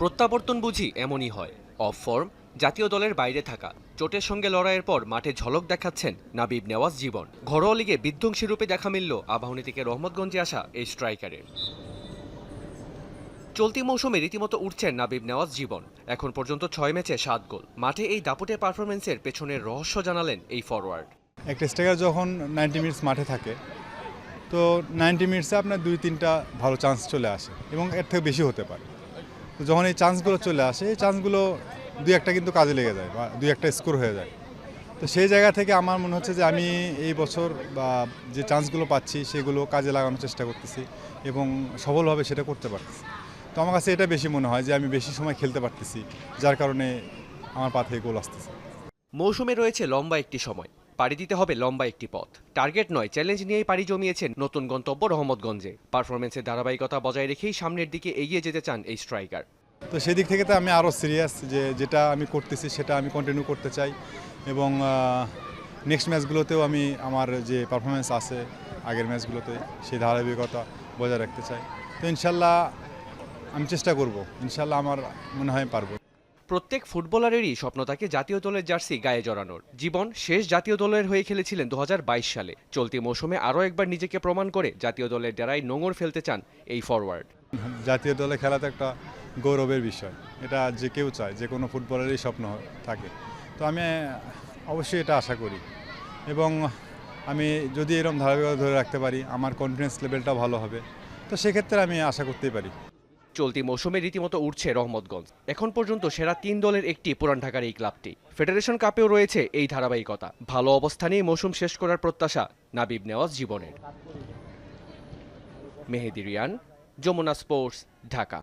প্রত্যাবর্তন বুঝি এমনই হয়। অফ ফর্ম জাতীয় দলের বাইরে থাকা। চোটের সঙ্গে লড়াইয়ের পর মাঠে ঝলক দেখাচ্ছেন নাবিব নেওয়াজ জীবন। ঘরোয়া লিগে বিধ্বংসী রূপে দেখা মিলল আবাহনী থেকে রহমতগঞ্জে আসা এই স্ট্রাইকারের। চলতি মৌসুমে রীতিমতো উঠছেন নাবিব নেওয়াজ জীবন। এখন পর্যন্ত ছয় ম্যাচে সাত গোল। মাঠে এই দাপুটে পারফরমেন্সের পেছনের রহস্য জানালেন এই ফরওয়ার্ড একটা স্ট্রাইকার যখন নাইনটি মিনিটস মাঠে থাকে, তো নাইনটি মিনিটসে আপনার দুই তিনটা ভালো চান্স চলে আসে এবং এর থেকে বেশি হতে পারে। তো যখন এই চান্সগুলো চলে আসে, এই চান্সগুলো দুই একটা কিন্তু কাজে লেগে যায় বা দুই একটা স্কোর হয়ে যায়। তো সেই জায়গা থেকে আমার মনে হচ্ছে যে আমি এই বছর বা যে চান্সগুলো পাচ্ছি, সেগুলো কাজে লাগানোর চেষ্টা করতেছি এবং সফলভাবে সেটা করতে পারতেছি। তো আমার কাছে এটা বেশি মনে হয় যে আমি বেশি সময় খেলতে পারতেছি, যার কারণে আমার পা থেকে গোল আসতেছে। মৌসুমে রয়েছে লম্বা একটি সময়। পাড়ি দিতে হবে লম্বা একটি পথ। টার্গেট নয়, চ্যালেঞ্জ নিয়েই পাড়ি জমিয়েছেন নতুন গন্তব্য রহমতগঞ্জে। পারফরমেন্সের ধারাবাহিকতা বজায় রেখেই সামনের দিকে এগিয়ে যেতে চান এই স্ট্রাইকার। তো সেদিক থেকে তো আমি আরও সিরিয়াস যে যেটা আমি করতেছি সেটা আমি কন্টিনিউ করতে চাই এবং নেক্সট ম্যাচগুলোতেও আমি আমার যে পারফরমেন্স আছে আগের ম্যাচগুলোতে সেই ধারাবাহিকতা বজায় রাখতে চাই। তো ইনশাল্লাহ আমি চেষ্টা করব, ইনশাল্লাহ আমার মনে হয় পারব। প্রত্যেক ফুটবলারেরই স্বপ্ন থাকে জাতীয় দলের জার্সি গায়ে জড়ানোর। জীবন শেষ জাতীয় দলের হয়ে খেলেছিলেন দু হাজার বাইশ সালে। চলতি মৌসুমে আরও একবার নিজেকে প্রমাণ করে জাতীয় দলের ডেরায় নোঙর ফেলতে চান এই ফরওয়ার্ড জাতীয় দলে খেলা তো একটা গৌরবের বিষয়। এটা যে কেউ চায়, যে কোনো ফুটবলারেরই স্বপ্ন থাকে। তো আমি অবশ্যই এটা আশা করি। এবং আমি যদি এরকম ধারাবাহিকতা ধরে রাখতে পারি, আমার কনফিডেন্স লেভেলটা ভালো হবে। তো সেক্ষেত্রে আমি আশা করতেই পারি। চলতি মৌসুমে রীতিমতো উঠছে রহমতগঞ্জ। এখন পর্যন্ত সেরা তিন দলের একটি পুরান ঢাকার এই ক্লাবটি। ফেডারেশন কাপেও রয়েছে এই ধারাবাহিকতা। ভালো অবস্থানেই মৌসুম শেষ করার প্রত্যাশা নাবিব নেওয়াজ জীবনের। মেহেদি রিয়ান, যমুনা স্পোর্টস, ঢাকা।